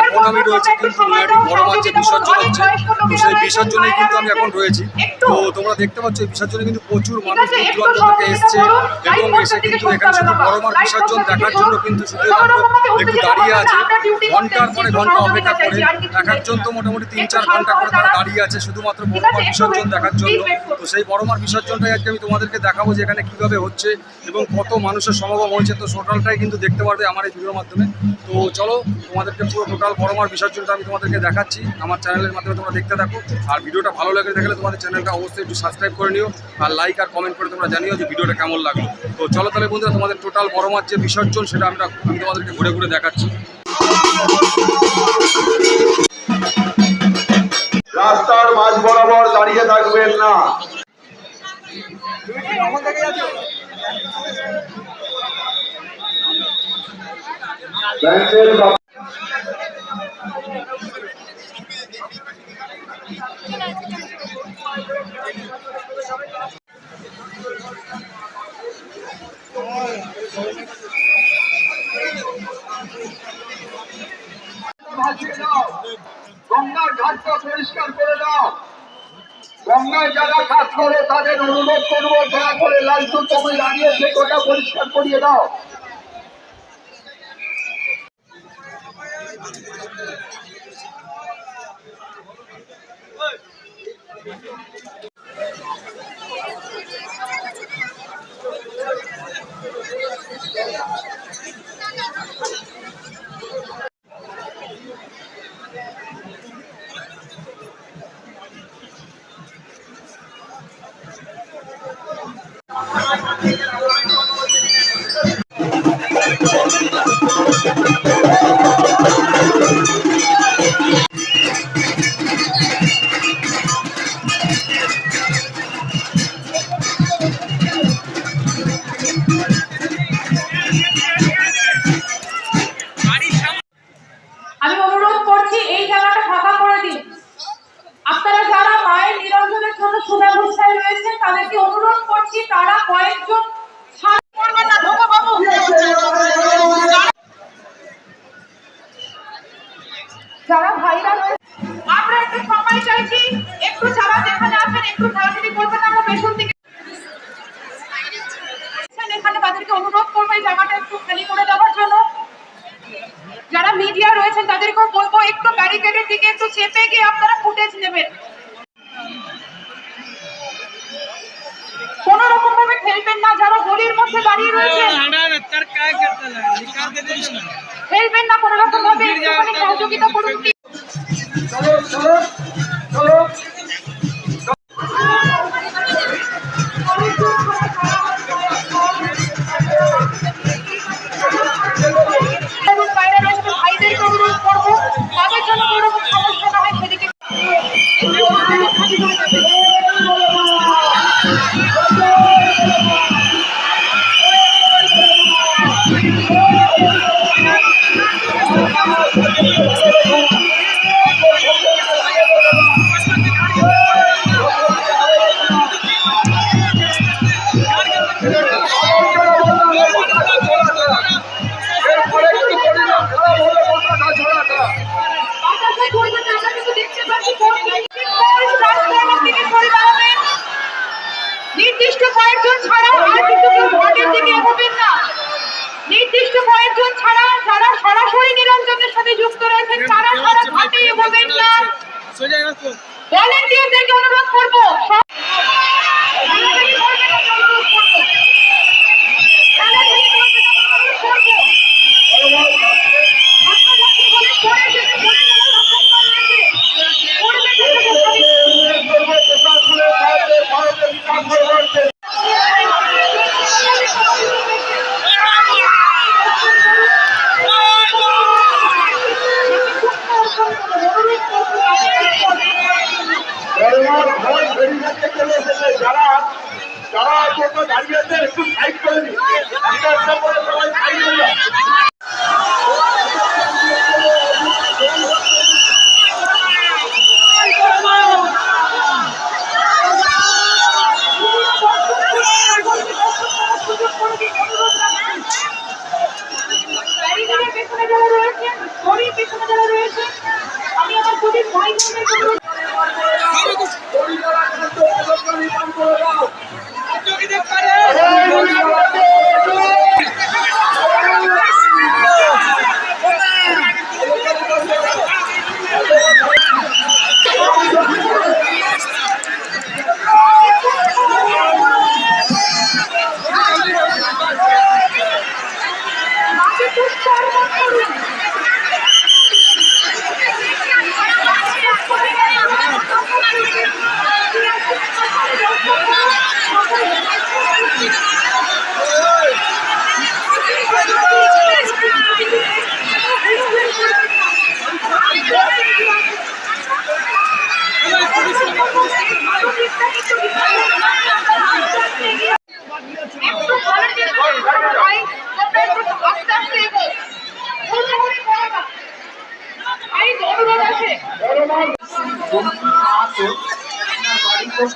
এখন আমি রয়েছি কিন্তু বড় মাছ যে বিসর্জন হচ্ছে। তো সেই বিসর্জনেই কিন্তু আমি এখন রয়েছি। তো তোমরা দেখতে পাচ্ছ এই বিসর্জনে কিন্তু প্রচুর মানুষ দূর দূরান্ত থেকে এসছে এবং এসে কিন্তু এখানে শুধু বড় মার বিসর্জন দেখার জন্য কিন্তু শুধু একটু দাঁড়িয়ে আছে। ঘণ্টার পরে ঘণ্টা অপেক্ষা করে এক একজন তো মোটামুটি তিন চার ঘণ্টা করে তারা দাঁড়িয়ে আছে শুধুমাত্র বড় মার বিসর্জন দেখার জন্য। তো সেই বড় মার বিসর্জনটাই আজকে আমি তোমাদেরকে দেখাবো যে এখানে কীভাবে হচ্ছে এবং কত মানুষের সমাগম হয়েছে। তো টোটালটাই কিন্তু দেখতে পারবে আমার এই ভিডিওর মাধ্যমে তো চলো তোমাদেরকে পুরো টোটাল বড় মার বিসর্জনটা আমি তোমাদেরকে দেখাচ্ছি। আমার চ্যানেলের মাধ্যমে তোমরা দেখতে থাকো। আর ভিডিওটা ভালো লাগে দেখলে তোমাদের চ্যানেলটা অবশ্যই একটু সাবস্ক্রাইব করে নিও। আর লাইক আর কমেন্ট করে তোমরা জানিও যে ভিডিওটা কেমন লাগল। তো চলো তাহলে বন্ধুরা, তোমাদের টোটাল বড় মার যে বিসর্জন সেটা আমরা আমি তোমাদেরকে ঘুরে ঘুরে দেখাচ্ছি। রাস্তার মাঝ বরাবর দাঁড়িয়ে থাকবেন না। গঙ্গার ঘাটটা পরিষ্কার করে দাও। গঙ্গায় যারা কাজ করে, তাদের অনুরোধ করব দয়া করে লালটু তুমি দাঁড়িয়ে সে গোটা পরিষ্কার করিয়ে দাও। আমি করছি এই জায়গাটা ফাঁকা করে দিন। আপনারা যারা মায়ের নিরঞ্জনের জন্য সুব্যবস্থায় রয়েছেন, তাদেরকে অনুরোধ করছি, তারা কয়েকজন যারা ভাইরা চেপে গিয়ে আপনারা ফুটেজ নেবেন। কোন রকম ভাবে ফেলবেন না, যারা গলির মধ্যে দাঁড়িয়ে রয়েছে। ফেলবেন না, কোন রকম ভাবে সহযোগিতা করুন। নির্দিষ্ট কয়েকজন ছাড়া যারা সরাসরি নিরঞ্জনের সাথে যুক্ত রয়েছে তারা সারা ঘাটে এগোবেন না। ভলেন্টিয়ারদেরকে অনুরোধ করব যারা যারা আছে দাঁড়িয়ে আছে একটু সাইড করে দিন করে সবাই সাইড হয়ে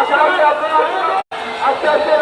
আস্তে আস্তে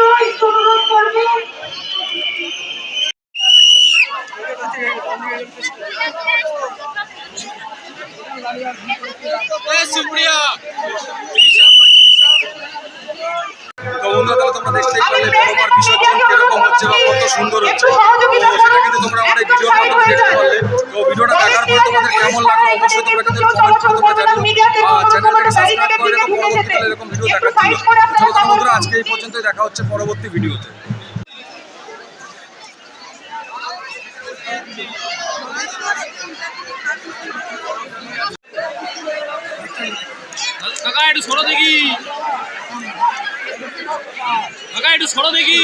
সহিত অনুরোধ করবে। কত সুন্দর হচ্ছে। সেটা কিন্তু তোমরা অনেক ভিডিওর মাধ্যমে দেখতে পারলে। কেমন লাগল? অবশ্যই তোমরা ভিডিও আজকে এই পর্যন্ত দেখা হচ্ছে পরবর্তী ভিডিওতে। সরো দেখি। কাকা একটু সরো দেখি।